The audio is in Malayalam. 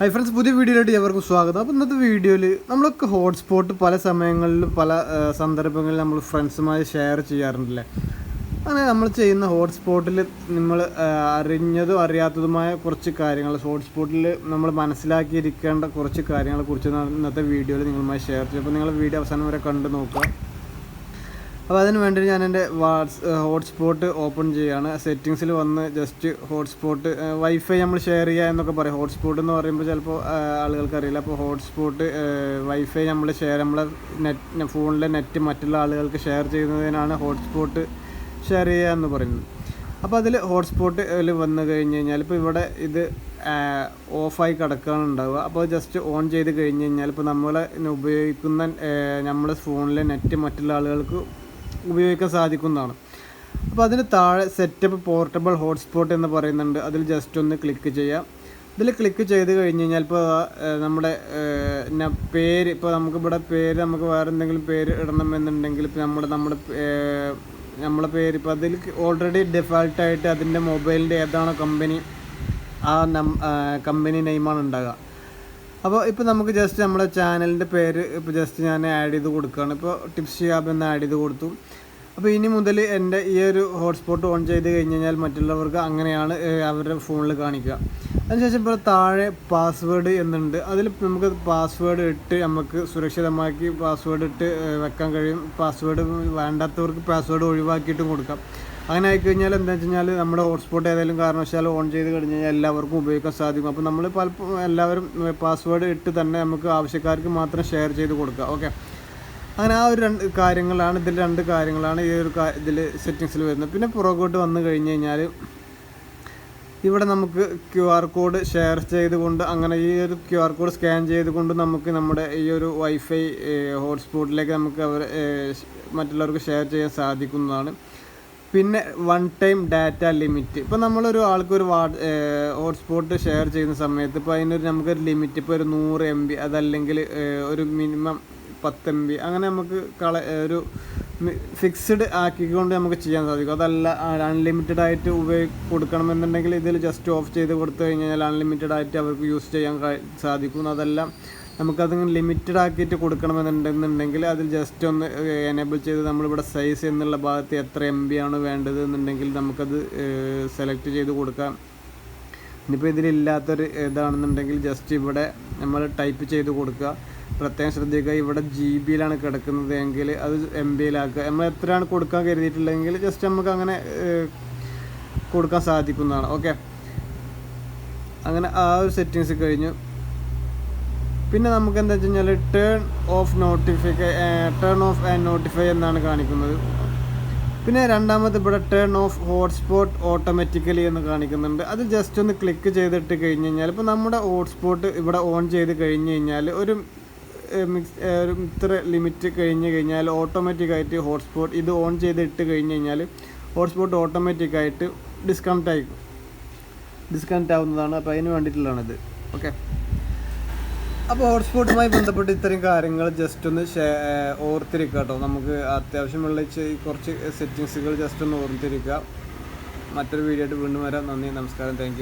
ഹൈ ഫ്രണ്ട്സ് പുതിയ വീഡിയോയിലോട്ട് എവർക്കും സ്വാഗതം. അപ്പോൾ ഇന്നത്തെ വീഡിയോയിൽ നമ്മളൊക്കെ ഹോട്ട്സ്പോട്ട് പല സമയങ്ങളിലും പല സന്ദർഭങ്ങളിൽ നമ്മൾ ഫ്രണ്ട്സുമായി ഷെയർ ചെയ്യാറുണ്ടല്ലേ? അങ്ങനെ നമ്മൾ ചെയ്യുന്ന ഹോട്ട്സ്പോട്ടിൽ നമ്മൾ അറിഞ്ഞതും അറിയാത്തതുമായ കുറച്ച് കാര്യങ്ങൾ ഹോട്ട്സ്പോട്ടിൽ നമ്മൾ മനസ്സിലാക്കിയിരിക്കേണ്ട കുറച്ച് കാര്യങ്ങളെക്കുറിച്ച് ഇന്നത്തെ വീഡിയോയിൽ നിങ്ങളുമായി ഷെയർ ചെയ്യും. അപ്പോൾ നിങ്ങൾ വീഡിയോ അവസാനം വരെ കണ്ടു നോക്കുക. അപ്പോൾ അതിന് വേണ്ടി ഞാൻ എന്റെ വാട്സ് ഹോട്ട്സ്പോട്ട് ഓപ്പൺ ചെയ്യുകയാണ്. സെറ്റിങ്സിൽ വന്ന് ജസ്റ്റ് ഹോട്ട്സ്പോട്ട് വൈഫൈ നമ്മൾ ഷെയർ ചെയ്യുക എന്നൊക്കെ പറയും. ഹോട്ട്സ്പോട്ട് എന്ന് പറയുമ്പോൾ ചിലപ്പോൾ ആളുകൾക്ക് അറിയില്ല അപ്പോൾ ഹോട്ട്സ്പോട്ട് വൈഫൈ നമ്മൾ ഷെയർ നമ്മളെ നെറ്റ് ഫോണിലെ നെറ്റ് മറ്റുള്ള ആളുകൾക്ക് ഷെയർ ചെയ്യുന്നതിനാണ് ഹോട്ട്സ്പോട്ട് ഷെയർ ചെയ്യുക എന്ന് പറയുന്നത്. അപ്പോൾ അതിൽ ഹോട്ട്സ്പോട്ടിൽ വന്നു കഴിഞ്ഞ് കഴിഞ്ഞാൽ ഇപ്പോൾ ഇവിടെ ഇത് ഓഫായി കിടക്കുകയാണ് ഉണ്ടാവുക. അപ്പോൾ ജസ്റ്റ് ഓൺ ചെയ്ത് കഴിഞ്ഞ് കഴിഞ്ഞാൽ ഇപ്പോൾ നമ്മൾ ഉപയോഗിക്കുന്ന നമ്മുടെ ഫോണിലെ നെറ്റ് മറ്റുള്ള ആളുകൾക്ക് ഉപയോഗിക്കാൻ സാധിക്കുന്നതാണ്. അപ്പോൾ അതിന് താഴെ സെറ്റപ്പ് പോർട്ടബിൾ ഹോട്ട്സ്പോട്ട് എന്ന് പറയുന്നുണ്ട്. അതിൽ ജസ്റ്റ് ഒന്ന് ക്ലിക്ക് ചെയ്യാം. ഇതിൽ ക്ലിക്ക് ചെയ്ത് കഴിഞ്ഞ് കഴിഞ്ഞാൽ ഇപ്പോൾ നമ്മുടെ പേര് ഇപ്പോൾ നമുക്ക് ഇവിടെ പേര് നമുക്ക് വേറെ എന്തെങ്കിലും പേര് ഇടണമെന്നുണ്ടെങ്കിൽ ഇപ്പോൾ നമ്മുടെ നമ്മുടെ നമ്മളെ പേര് ഇപ്പോൾ അതിൽ ഓൾറെഡി ഡിഫാൾട്ടായിട്ട് അതിന്റെ മൊബൈലിന്റെ ഏതാണോ കമ്പനി ആ നം കമ്പനി നെയിമാണ് ഉണ്ടാകുക അപ്പോൾ ഇപ്പോൾ നമുക്ക് ജസ്റ്റ് നമ്മുടെ ചാനലിന്റെ പേര് ഇപ്പോൾ ജസ്റ്റ് ഞാൻ ആഡ് ചെയ്ത് കൊടുക്കുകയാണ് ഇപ്പോൾ ടിപ്സ് ഷിയാബ് എന്ന് ആഡ് ചെയ്ത് കൊടുത്തു. അപ്പോൾ ഇനി മുതൽ എന്റെ ഈ ഒരു ഹോട്ട്സ്പോട്ട് ഓൺ ചെയ്ത് കഴിഞ്ഞ് കഴിഞ്ഞാൽ മറ്റുള്ളവർക്ക് അങ്ങനെയാണ് അവരുടെ ഫോണിൽ കാണിക്കുക. അതിനുശേഷം ഇപ്പോൾ താഴെ പാസ്വേഡ് എന്നുണ്ട്. അതിൽ നമുക്ക് പാസ്വേഡ് ഇട്ട് നമുക്ക് സുരക്ഷിതമാക്കി പാസ്വേഡ് ഇട്ട് വെക്കാൻ കഴിയും. പാസ്വേഡ് വേണ്ടാത്തവർക്ക് പാസ്വേഡ് ഒഴിവാക്കിയിട്ടും കൊടുക്കാം. അങ്ങനെ ആയിക്കഴിഞ്ഞാൽ എന്താ വെച്ച് കഴിഞ്ഞാൽ നമ്മുടെ ഹോട്ട്സ്പോട്ട് ഏതെങ്കിലും കാരണവശാൽ ഓൺ ചെയ്ത് കഴിഞ്ഞ് കഴിഞ്ഞാൽ എല്ലാവർക്കും ഉപയോഗിക്കാൻ സാധിക്കും. അപ്പോൾ നമ്മൾ പലപ്പോൾ എല്ലാവരും പാസ്വേഡ് ഇട്ട് തന്നെ നമുക്ക് ആവശ്യക്കാർക്ക് മാത്രം ഷെയർ ചെയ്ത് കൊടുക്കുക. ഓക്കെ അങ്ങനെ ആ ഒരു രണ്ട് കാര്യങ്ങളാണ് ഇതിൽ രണ്ട് കാര്യങ്ങളാണ് ഈ ഒരു ഇതിൽ സെറ്റിങ്സിൽ വരുന്നത്. പിന്നെ പുറകോട്ട് വന്നു കഴിഞ്ഞ് കഴിഞ്ഞാൽ ഇവിടെ നമുക്ക് ക്യു ആർ കോഡ് ഷെയർ ചെയ്തുകൊണ്ട് അങ്ങനെ ഈ ഒരു ക്യു ആർ കോഡ് സ്കാൻ ചെയ്തുകൊണ്ട് നമുക്ക് നമ്മുടെ ഈ ഒരു വൈഫൈ ഹോട്ട്സ്പോട്ടിലേക്ക് നമുക്ക് അവർ മറ്റുള്ളവർക്ക് ഷെയർ ചെയ്യാൻ സാധിക്കുന്നതാണ്. പിന്നെ വൺ ടൈം ഡാറ്റ ലിമിറ്റ് ഇപ്പോൾ നമ്മളൊരു ആൾക്കൊരു വാ ഹോട്ട്സ്പോട്ട് ഷെയർ ചെയ്യുന്ന സമയത്ത് ഇപ്പോൾ അതിനൊരു നമുക്കൊരു ലിമിറ്റ് ഇപ്പോൾ ഒരു നൂറ് എം ബി അതല്ലെങ്കിൽ ഒരു മിനിമം പത്ത് എം ബി അങ്ങനെ നമുക്ക് കള ഒരു ഫിക്സ്ഡ് ആക്കിക്കൊണ്ട് നമുക്ക് ചെയ്യാൻ സാധിക്കും. അതല്ല അൺലിമിറ്റഡ് ആയിട്ട് ഉപയോഗി കൊടുക്കണമെന്നുണ്ടെങ്കിൽ ഇതിൽ ജസ്റ്റ് ഓഫ് ചെയ്ത് കൊടുത്തു കഴിഞ്ഞാൽ അൺലിമിറ്റഡ് ആയിട്ട് അവർക്ക് യൂസ് ചെയ്യാൻ സാധിക്കും. അതെല്ലാം നമുക്കത് ലിമിറ്റഡ് ആക്കിയിട്ട് കൊടുക്കണമെന്നുണ്ടെന്നുണ്ടെങ്കിൽ അതിൽ ജസ്റ്റ് ഒന്ന് എനേബിൾ ചെയ്ത് നമ്മളിവിടെ സൈസ് എന്നുള്ള ഭാഗത്ത് എത്ര എം ബി ആണ് വേണ്ടത് എന്നുണ്ടെങ്കിൽ നമുക്കത് സെലക്ട് ചെയ്ത് കൊടുക്കാം. ഇനിയിപ്പോൾ ഇതിലില്ലാത്തൊരു ഇതാണെന്നുണ്ടെങ്കിൽ ജസ്റ്റ് ഇവിടെ നമ്മൾ ടൈപ്പ് ചെയ്ത് കൊടുക്കുക. പ്രത്യേകം ശ്രദ്ധിക്കുക ഇവിടെ ജി ബിയിലാണ് കിടക്കുന്നത് എങ്കിൽ അത് എം ബിയിലാക്കുക നമ്മൾ എത്രയാണ് കൊടുക്കാൻ കരുതിയിട്ടുള്ളതെങ്കിൽ ജസ്റ്റ് നമുക്ക് അങ്ങനെ കൊടുക്കാൻ സാധിക്കുന്നതാണ്. ഓക്കെ അങ്ങനെ ആ ഒരു സെറ്റിങ്സ് കഴിഞ്ഞു. പിന്നെ നമുക്ക് എന്താ വെച്ച് കഴിഞ്ഞാൽ turn off notification turn off and notify എന്നാണ് കാണിക്കുന്നത്. പിന്നെ രണ്ടാമത് ഇവിടെ ടേൺ ഓഫ് ഹോട്ട്സ്പോട്ട് ഓട്ടോമാറ്റിക്കലി എന്ന് കാണിക്കുന്നുണ്ട്. അത് ജസ്റ്റ് ഒന്ന് ക്ലിക്ക് ചെയ്തിട്ട് കഴിഞ്ഞ് കഴിഞ്ഞാൽ ഇപ്പോൾ നമ്മുടെ ഹോട്ട്സ്പോട്ട് ഇവിടെ ഓൺ ചെയ്ത് കഴിഞ്ഞ് കഴിഞ്ഞാൽ ഒരു മിക്സ് ഒരു ഇത്ര ലിമിറ്റ് കഴിഞ്ഞ് കഴിഞ്ഞാൽ ഓട്ടോമാറ്റിക്കായിട്ട് ഹോട്ട്സ്പോട്ട് ഇത് ഓൺ ചെയ്തിട്ട് കഴിഞ്ഞ് കഴിഞ്ഞാൽ ഹോട്ട്സ്പോട്ട് ഓട്ടോമാറ്റിക്കായിട്ട് ഡിസ്കണക്റ്റ് ആയി. ഡിസ്കണക്റ്റ് ആവുന്നതാണ്. അപ്പോൾ അതിന് വേണ്ടിയിട്ടുള്ളതാണിത്. ഓക്കെ അപ്പോൾ ഹോട്ട്സ്പോട്ടുമായി ബന്ധപ്പെട്ട് ഇത്തരം കാര്യങ്ങൾ ജസ്റ്റ് ഒന്ന് ഓർത്തിരിക്കുക കേട്ടോ. നമുക്ക് അത്യാവശ്യമുള്ള കുറച്ച് സെറ്റിങ്സുകൾ ജസ്റ്റ് ഒന്ന് ഓർത്തിരിക്കുക. മറ്റൊരു വീഡിയോ ആയിട്ട് വീണ്ടും വരാം. നന്ദി നമസ്കാരം. താങ്ക്